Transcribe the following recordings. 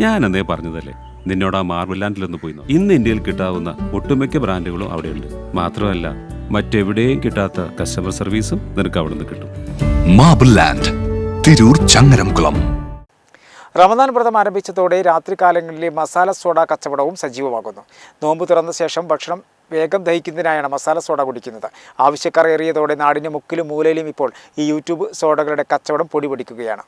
ഞാൻ അന്നേ പറഞ്ഞതല്ലേ? നിന്നോട് ആ മാർബിൾ ലാൻഡിലൊന്ന് പോയി. ഇന്ന് ഇന്ത്യയിൽ കിട്ടാവുന്ന ഒട്ടുമിക്ക ബ്രാൻഡുകളും അവിടെയുണ്ട്. മാത്രമല്ല മറ്റെവിടെയും കിട്ടാത്ത കസ്റ്റമർ സർവീസും നിനക്ക് അവിടെ നിന്ന് കിട്ടും. Marble land Tirur Changaramkulam. Ramadan വ്രതം ആരംഭിച്ചതോടെ രാത്രികാലങ്ങളിലെ മസാല സോഡ കച്ചവടവും സജീവമാകുന്നു. നോമ്പ് തുറന്ന ശേഷം ഭക്ഷണം വേഗം ദഹിക്കുന്നതിനായാണ് മസാല സോഡ കുടിക്കുന്നത്. ആവശ്യക്കാർ ഏറിയതോടെ നാടിന്റെ മുക്കിലും മൂലയിലും ഇപ്പോൾ ഈ യൂട്യൂബ് സോഡകളുടെ കച്ചവടം പൊടിപൊടിക്കുകയാണ്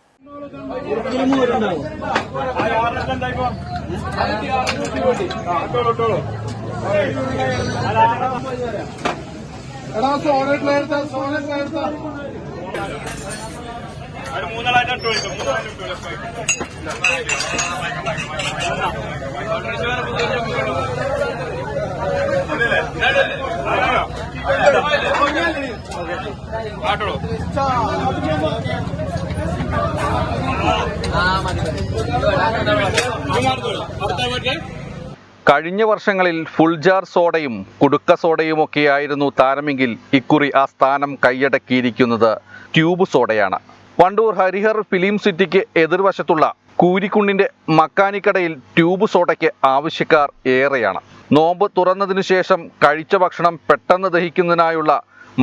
കഴിഞ്ഞ വർഷങ്ങളിൽ ഫുൾജാർ സോഡയും കുടുക്ക സോഡയും ഒക്കെയായിരുന്നു താരമെങ്കിൽ ഇക്കുറി ആ സ്ഥാനം കൈയടക്കിയിരിക്കുന്നത് ട്യൂബ് സോഡയാണ്. വണ്ടൂർ ഹരിഹർ ഫിലിം സിറ്റിക്ക് എതിർവശത്തുള്ള കൂരിക്കുണ്ടിന്റെ മക്കാനിക്കടയിൽ ട്യൂബ് സോഡയ്ക്ക് ആവശ്യക്കാർ ഏറെയാണ്. നോമ്പ് തുറന്നതിനു ശേഷം കഴിച്ച ഭക്ഷണം പെട്ടെന്ന് ദഹിക്കുന്നതിനായുള്ള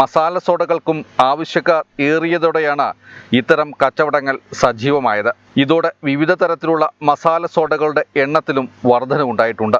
മസാല സോഡകൾക്കും ആവശ്യക്കാർ ഏറിയതോടെയാണ് ഇത്തരം കച്ചവടങ്ങൾ സജീവമായത്. ഇതോടെ വിവിധ തരത്തിലുള്ള മസാല സോഡകളുടെ എണ്ണത്തിലും വർധനവുണ്ടായിട്ടുണ്ട്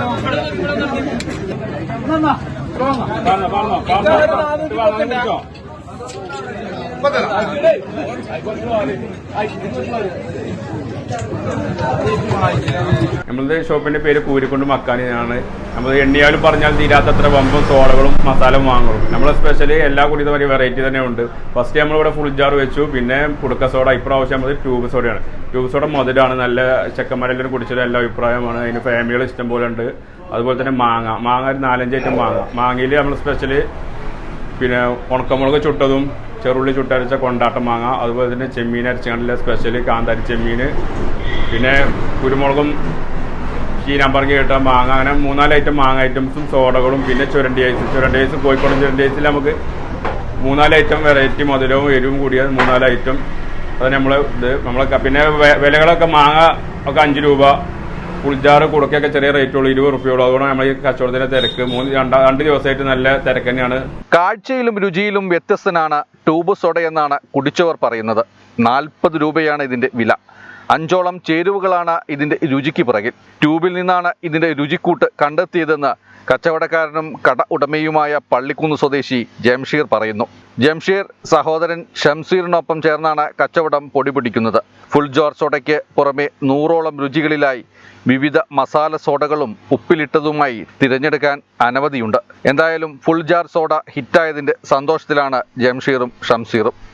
ഇപ്പൊ നമ്മളുടെ ഷോപ്പിന്റെ പേര് കൂരിക്കൊണ്ട് മക്കാനിയാണ് നമ്മൾ എണ്ണിയാലും പറഞ്ഞാൽ തീരാത്തത്ര വമ്പും സോളകളും മസാലയും വാങ്ങും. നമ്മൾ സ്പെഷ്യലി എല്ലാ കൂടി ഇതുവരെ വെറൈറ്റി തന്നെ ഉണ്ട്. ഫസ്റ്റ് നമ്മളിവിടെ ഫുൾ ജാർ വെച്ചു. പിന്നെ കുടുക്ക സോഡ ഇപ്രാവശ്യം നമ്മൾ ട്യൂബ് സോഡയാണ് ട്യൂബ് സോഡ മുതലാണ് നല്ല ചെക്കന്മാരെല്ലാവരും കുടിച്ചത് എല്ലാ അഭിപ്രായമാണ്. അതിന് ഫാമിലികൾ ഇഷ്ടം പോലെ ഉണ്ട്. അതുപോലെ തന്നെ മാങ്ങ. മാങ്ങ ഒരു നാലഞ്ച് മാങ്ങ. മാങ്ങയിൽ നമ്മൾ സ്പെഷ്യലി പിന്നെ ഉണക്കമുളക് ചുട്ടതും ചെറുള്ളി ചുട്ടരച്ച കൊണ്ടാട്ടം മാങ്ങ അതുപോലെ തന്നെ ചെമ്മീൻ അരച്ചാണ്ടിലെ സ്പെഷ്യൽ കാന്താരി ചെമ്മീൻ പിന്നെ കുരുമുളകും ചീനാമ്പറങ്ങി കേട്ട മാങ്ങ അങ്ങനെ മൂന്നാൽ ഐറ്റം മാങ്ങ ഐറ്റംസും സോഡകളും പിന്നെ ചുരണ്ടി ഐസ് ചുരണ്ടി ഐസ് കോഴിക്കോട് ചുരണ്ടി ഐസിൽ നമുക്ക് മൂന്നാൽ ഐറ്റം വെറൈറ്റി മധുരവും എരിവും കൂടിയ മൂന്നാൽ ഐറ്റം അത് നമ്മൾ ഇത് നമ്മളെ പിന്നെ വിലകളൊക്കെ മാങ്ങ ഒക്കെ അഞ്ച് രൂപ പുളിജാറ് കുടക്കൊക്കെ ചെറിയ റേറ്റ് ഉള്ളൂ ഇരുപത് റുപ്യുള്ളൂ അതുകൊണ്ട് നമ്മൾ ഈ കച്ചവടത്തിന്റെ തിരക്ക് മൂന്ന് രണ്ടാ രണ്ട് ദിവസമായിട്ട് നല്ല തിരക്ക് തന്നെയാണ്. കാഴ്ചയിലും രുചിയിലും വ്യത്യസ്തനാണ് ട്യൂബ് സോഡ എന്നാണ് കുടിച്ചവർ പറയുന്നത്. നാൽപ്പത് രൂപയാണ് ഇതിന്റെ വില. അഞ്ചോളം ചേരുവകളാണ് ഇതിന്റെ രുചിക്ക് പിറകിൽ. ട്യൂബിൽ നിന്നാണ് ഇതിന്റെ രുചിക്കൂട്ട് കണ്ടെത്തിയതെന്ന് കച്ചവടക്കാരനും കട ഉടമയുമായ പള്ളിക്കുന്ന് സ്വദേശി ജംഷീർ പറയുന്നു. ജംഷീർ സഹോദരൻ ഷംസീറിനൊപ്പം ചേർന്നാണ് കച്ചവടം പൊടിപിടിക്കുന്നത്. ഫുൾ ജോർ സോഡയ്ക്ക് പുറമെ നൂറോളം രുചികളിലായി വിവിധ മസാല സോഡകളും ഉപ്പിലിട്ടതുമായി തിരഞ്ഞെടുക്കാൻ അനവധിയുണ്ട്. എന്തായാലും ഫുൾ ജാർ സോഡ ഹിറ്റായതിന്റെ സന്തോഷത്തിലാണ് ജംഷീറും ഷംസീറും.